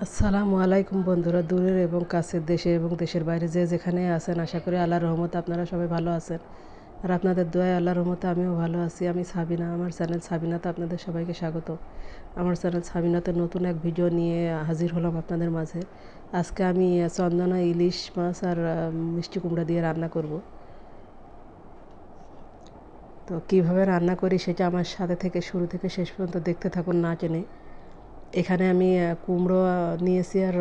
আসসালামু আলাইকুম বন্ধুরা, দূরের এবং কাছের দেশে এবং দেশের বাইরে যে যেখানে আছেন, আশা করি আল্লাহর রহমতে আপনারা সবাই ভালো আছেন। আর আপনাদের দোয়ায় আল্লাহর রহমতে আমিও ভালো আছি। আমি সাবিনা, আমার চ্যানেল সাবিনাতে আপনাদের সবাইকে স্বাগত। আমার চ্যানেল সাবিনাতে নতুন এক ভিডিও নিয়ে হাজির হলাম আপনাদের মাঝে। আজকে আমি চন্দনা ইলিশ মাছ আর মিষ্টি কুমড়া দিয়ে রান্না করব। তো কীভাবে রান্না করি সেটা আমার সাথে থেকে, শুরু থেকে শেষ পর্যন্ত দেখতে থাকুন, না টেনে। এখানে আমি কুমড়ো নিয়েছি আর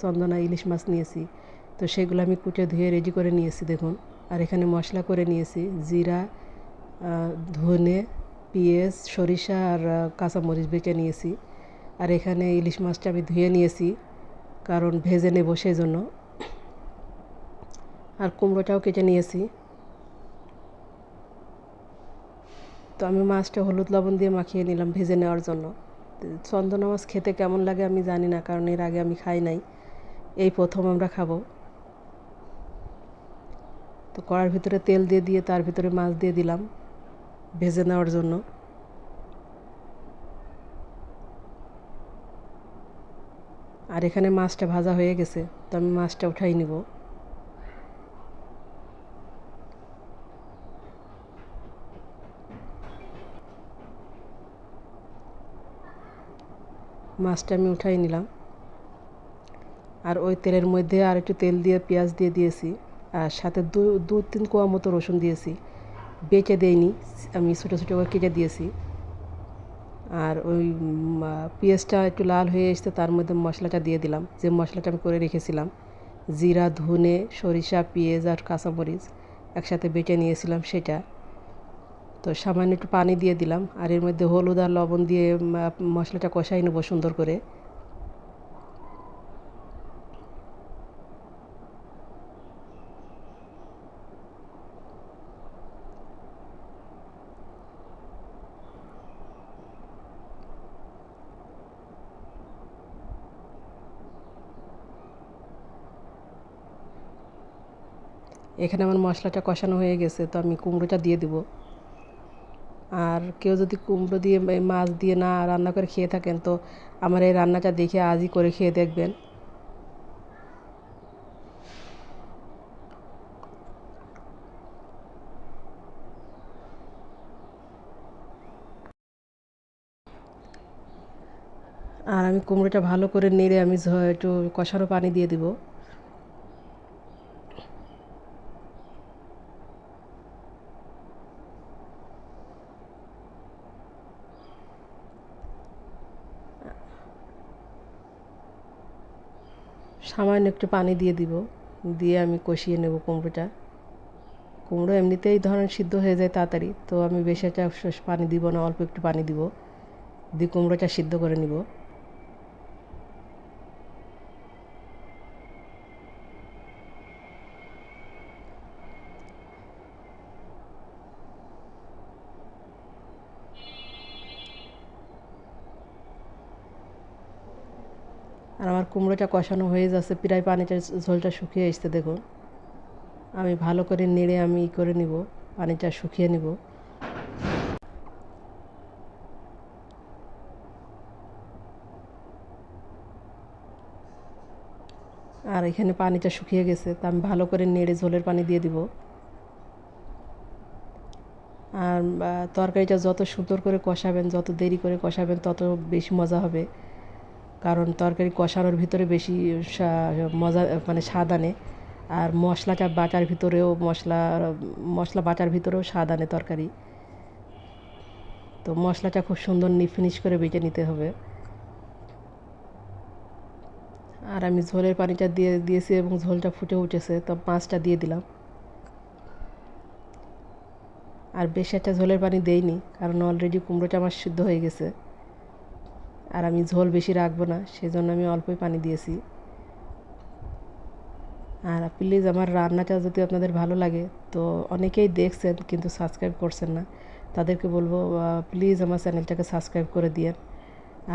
চন্দনা ইলিশ মাছ নিয়েছি। তো সেগুলো আমি কুটে ধুয়ে রেডি করে নিয়েছি, দেখুন। আর এখানে মশলা করে নিয়েছি, জিরা ধনে, পেঁয়াজ, সরিষা আর কাঁচামরিচ বেটে নিয়েছি। আর এখানে ইলিশ মাছটা আমি ধুয়ে নিয়েছি, কারণ ভেজে নেব সেই জন্য আর কুমড়োটাও কেটে নিয়েছি। তো আমি মাছটা হলুদ লবণ দিয়ে মাখিয়ে নিলাম ভেজে নেওয়ার জন্য। চন্দনা মাছ খেতে কেমন লাগে আমি জানি না, কারণ এর আগে আমি খাই নাই। এই প্রথম আমরা খাব। তো কড়ার ভিতরে তেল দিয়ে দিয়ে তার ভিতরে মাছ দিয়ে দিলাম ভেজে নেওয়ার জন্য। আর এখানে মাছটা ভাজা হয়ে গেছে, তো আমি মাছটা উঠাই নিব। মাছটা আমি উঠাই নিলাম। আর ওই তেলের মধ্যে আর একটু তেল দিয়ে, পেঁয়াজ দিয়ে দিয়েছি। আর সাথে দু দু তিন কোয়া মতো রসুন দিয়েছি। বেঁচে দেয়নি আমি ছোটো ছোটো করে কেটে দিয়েছি। আর ওই পেঁয়াজটা একটু লাল হয়ে এসছে, তার মধ্যে মশলাটা দিয়ে দিলাম। যে মশলাটা আমি করে রেখেছিলাম, জিরা, ধনে, সরিষা, পেঁয়াজ আর কাঁচামরিচ একসাথে বেটে নিয়েছিলাম সেটা। তো সামান্য একটু পানি দিয়ে দিলাম আর এর মধ্যে হলুদ আর লবণ দিয়ে মশলাটা কষাই নেব সুন্দর করে। এখানে আমার মশলাটা কষানো হয়ে গেছে, তো আমি কুমড়োটা দিয়ে দেবো। আর কেউ যদি কুমড়ো দিয়ে মাছ দিয়ে না রান্না করে খেয়ে থাকেন, তো আমার এই রান্নাটা দেখে আজই করে খেয়ে দেখবেন। আর আমি কুমড়োটা ভালো করে নেড়ে আমি একটু কষানো পানি দিয়ে দিব। সামান্য একটু পানি দিয়ে দিব। দিয়ে আমি কষিয়ে নেব কুমড়োটা। কুমড়ো এমনিতেই ধরেন সিদ্ধ হয়ে যায় তাড়াতাড়ি, তো আমি বেশি একটা পানি দিব না, অল্প একটু পানি দিব। দিয়ে কুমড়োটা সিদ্ধ করে নিব। আর আমার কুমড়োটা কষানো হয়ে যাচ্ছে, প্রায় পানিটা ঝোলটা শুকিয়ে এসছে দেখুন। আমি ভালো করে নেড়ে আমি ই করে নিব, পানিটা শুকিয়ে নিব। আর এখানে পানিটা শুকিয়ে গেছে, তা আমি ভালো করে নেড়ে ঝোলের পানি দিয়ে দিব। আর তরকারিটা যত সুন্দর করে কষাবেন, যত দেরি করে কষাবেন, তত বেশি মজা হবে। কারণ তরকারি কষানোর ভিতরে বেশি মজা মানে স্বাদ আনে। আর মশলাটা বাটার ভিতরেও মশলা মশলা বাটার ভিতরেও স্বাদ আনে তরকারি। তো মশলাটা খুব সুন্দর ফিনিশ করে বেটে নিতে হবে। আর আমি ঝোলের পানিটা দিয়ে, দিয়েছি এবং ঝোলটা ফুটে উঠেছে, তো মাছটা দিয়ে দিলাম। আর বেশি একটা ঝোলের পানি দেইনি, কারণ অলরেডি কুমড়োটা আমার সিদ্ধ হয়ে গেছে। আর আমি ঝোল বেশি রাখব না সেই জন্য আমি অল্পই পানি দিয়েছি। আর প্লিজ আমার রান্নাটা যদি আপনাদের ভালো লাগে, তো অনেকেই দেখছেন কিন্তু সাবস্ক্রাইব করছেন না, তাদেরকে বলব প্লিজ আমার চ্যানেলটাকে সাবস্ক্রাইব করে দিয়েন।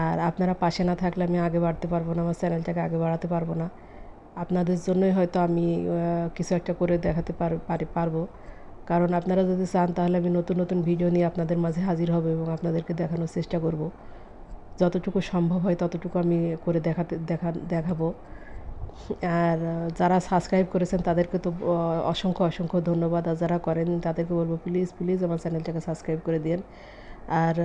আর আপনারা পাশে না থাকলে আমি আগে বাড়তে পারব না, আমার চ্যানেলটাকে আগে বাড়াতে পারব না। আপনাদের জন্যই হয়তো আমি কিছু একটা করে দেখাতে পারব। কারণ আপনারা যদি চান তাহলে আমি নতুন নতুন ভিডিও নিয়ে আপনাদের মাঝে হাজির হব এবং আপনাদেরকে দেখানোর চেষ্টা করব। যতটুকু সম্ভব হয় ততটুকু আমি করে দেখাতে, দেখা, দেখাবো। আর যারা সাবস্ক্রাইব করেছেন তাদেরকে তো অসংখ্য অসংখ্য ধন্যবাদ। আর যারা করেন তাদেরকে বলব প্লিজ প্লিজ আমার চ্যানেলটাকে সাবস্ক্রাইব করে দিন আর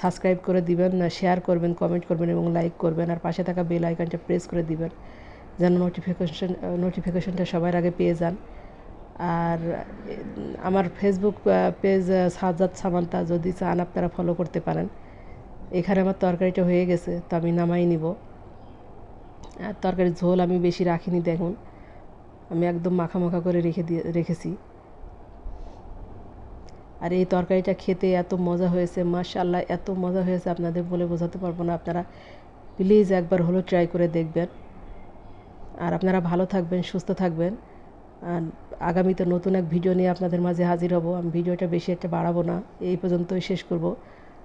সাবস্ক্রাইব করে দিবেন শেয়ার করবেন কমেন্ট করবেন এবং লাইক করবেন। আর পাশে থাকা বেল আইকনটা প্রেস করে দিবেন, যেন নোটিফিকেশন নোটিফিকেশনটা সবার আগে পেয়ে যান। আর, আমার ফেসবুক পেজ সাজাদ সামান্তা যদি চান আপনারা ফলো করতে পারেন। এখানে আমার তরকারিটা হয়ে গেছে, তো আমি নামাই নিব। আর তরকারির ঝোল আমি বেশি রাখিনি দেখুন। আমি একদম মাখা মাখা করে রেখে দিয়ে, রেখেছি। আর এই তরকারিটা খেতে এত মজা হয়েছে মাশাল্লাহ এত মজা হয়েছে, আপনাদের বলে বোঝাতে পারব না। আপনারা প্লিজ একবার হলো ট্রাই করে দেখবেন। আর আপনারা ভালো থাকবেন, সুস্থ থাকবেন। আর আগামীতে নতুন এক ভিডিও নিয়ে আপনাদের মাঝে হাজির হব। আমি ভিডিওটা বেশি একটা বাড়াবো না, এই পর্যন্তই শেষ করব।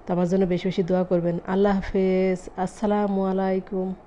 তো আমার জন্য বেশি বেশি দোয়া করবেন। আল্লাহ হাফেজ। আসসালামু আলাইকুম।